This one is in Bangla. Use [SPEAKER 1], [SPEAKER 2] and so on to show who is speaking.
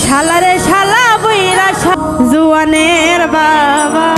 [SPEAKER 1] শালারে শালা বইরা জুয়ানের বাবা।